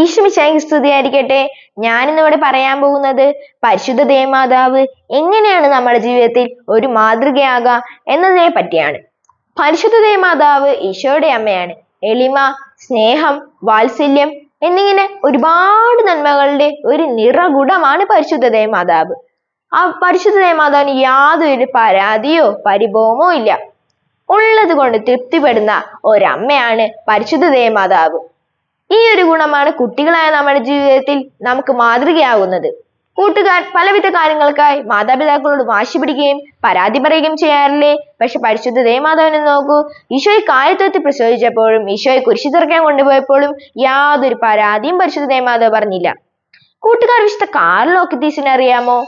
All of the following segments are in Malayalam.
ഈശ്വമിശായി സ്തുതിയായിരിക്കട്ടെ. ഞാനിന്നിവിടെ പറയാൻ പോകുന്നത് പരിശുദ്ധ ദേമാതാവ് എങ്ങനെയാണ് നമ്മുടെ ജീവിതത്തിൽ ഒരു മാതൃകയാകുക എന്നതിനെ പറ്റിയാണ്. പരിശുദ്ധ ദേമാതാവ് ഈശോയുടെ അമ്മയാണ്. എളിമ സ്നേഹം വാത്സല്യം എന്നിങ്ങനെ ഒരുപാട് നന്മകളുടെ ഒരു നിറകുടമാണ് പരിശുദ്ധ ദേമാതാവ് ആ പരിശുദ്ധ ദേമാതാവിന് യാതൊരു പരാതിയോ പരിഭവമോ ഇല്ല. ഉള്ളത് കൊണ്ട് തൃപ്തിപ്പെടുന്ന ഒരമ്മയാണ് പരിശുദ്ധ ദേവമാതാവ്. ഈ ഒരു ഗുണമാണ് കുട്ടികളായ നമ്മുടെ ജീവിതത്തിൽ നമുക്ക് മാതൃകയാകുന്നത്. കൂട്ടുകാർ പലവിധ കാര്യങ്ങൾക്കായി മാതാപിതാക്കളോട് വാശി പിടിക്കുകയും പരാതി പറയുകയും ചെയ്യാറില്ലേ? പക്ഷെ പരിശുദ്ധ ദേവമാതാവിനെ നോക്കൂ. ഈശോയെ കായത്വത്തിൽ പ്രസവിച്ചപ്പോഴും ഈശോയെ കുരിശി തുറക്കാൻ കൊണ്ടുപോയപ്പോഴും യാതൊരു പരാതിയും പരിശുദ്ധ ദേവമാതാവ് പറഞ്ഞില്ല. കൂട്ടുകാർ വിശുദ്ധ കാർലോക്കിത്തീസിനെ അറിയാമോ?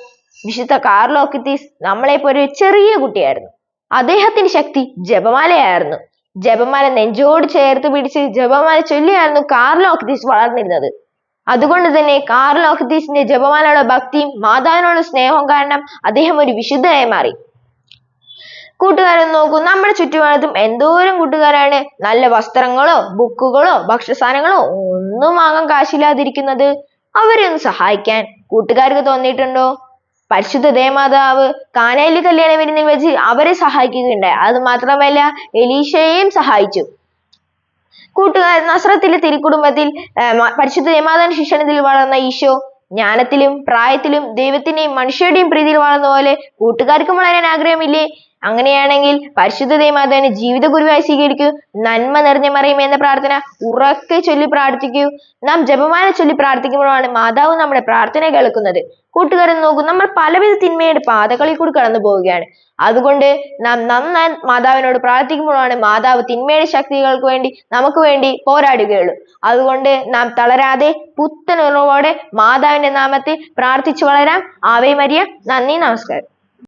വിശുദ്ധ കാർലോക്കിത്തീസ് നമ്മളെ പോലെ ഒരു ചെറിയ കുട്ടിയായിരുന്നു. അദ്ദേഹത്തിന്റെ ശക്തി ജപമാലയായിരുന്നു. ജപമാല നെഞ്ചോട് ചേർത്ത് പിടിച്ച് ജപമാല ചൊല്ലിയായിരുന്നു കാർലോക്കിത്തീസ് വളർന്നിരുന്നത്. അതുകൊണ്ട് തന്നെ കാർലോക്കിത്തീസിന്റെ ജപമാലയുടെ ഭക്തിയും മാതാവിനോട് സ്നേഹവും കാരണം അദ്ദേഹം ഒരു വിശുദ്ധനായി മാറി. കൂട്ടുകാരൻ നോക്കൂ നമ്മുടെ ചുറ്റുപാടത്തും എന്തോരം കൂട്ടുകാരാണ്. നല്ല വസ്ത്രങ്ങളോ ബുക്കുകളോ ഭക്ഷ്യസാധനങ്ങളോ ഒന്നും വാങ്ങാൻ കാശില്ലാതിരിക്കുന്നത് അവരെ ഒന്ന് സഹായിക്കാൻ കൂട്ടുകാർക്ക് തോന്നിയിട്ടുണ്ടോ? പരിശുദ്ധ ദേവമാതാവ് കാനയിൽ കല്യാണ വിരുന്നിൽ വെച്ച് അവരെ സഹായിക്കുകയുണ്ടായി. അത് മാത്രമല്ല എലീശയെയും സഹായിച്ചു. കൂട്ടുകാർ നസ്രത്തിലെ തിരുക്കുടുംബത്തിൽ പരിശുദ്ധ ദേവമാതാവിന്റെ ശിക്ഷണത്തിൽ വളർന്ന ഈശോ ജ്ഞാനത്തിലും പ്രായത്തിലും ദൈവത്തിന്റെയും മനുഷ്യരുടെയും പ്രീതിയിൽ വളർന്ന പോലെ കൂട്ടുകാർക്കും വളരാൻ ആഗ്രഹമില്ലേ? അങ്ങനെയാണെങ്കിൽ പരിശുദ്ധ ദേവമാതാവിനെ ജീവിത ഗുരുവായി സ്വീകരിക്കൂ. നന്മ നിറഞ്ഞ മറിയും എന്ന പ്രാർത്ഥന ഉറക്കെ ചൊല്ലി പ്രാർത്ഥിക്കൂ. നാം ജപമാല ചൊല്ലി പ്രാർത്ഥിക്കുമ്പോഴാണ് മാതാവ് നമ്മുടെ പ്രാർത്ഥന കേൾക്കുന്നത്. കൂട്ടുകാരൻ നോക്കൂ നമ്മൾ പലവിധ തിന്മയുടെ പാതകളിൽ കൂടി കടന്നു പോവുകയാണ്. അതുകൊണ്ട് നാം നന്നായി മാതാവിനോട് പ്രാർത്ഥിക്കുമ്പോഴാണ് മാതാവ് തിന്മയുടെ ശക്തികൾക്ക് വേണ്ടി നമുക്ക് വേണ്ടി പോരാടുകയുള്ളൂ. അതുകൊണ്ട് നാം തളരാതെ പുത്തൻ ഉറവോടെ മാതാവിന്റെ നാമത്തിൽ പ്രാർത്ഥിച്ചു വളരാം. ആവേ മരിയ നന്ദി നമസ്കാരം.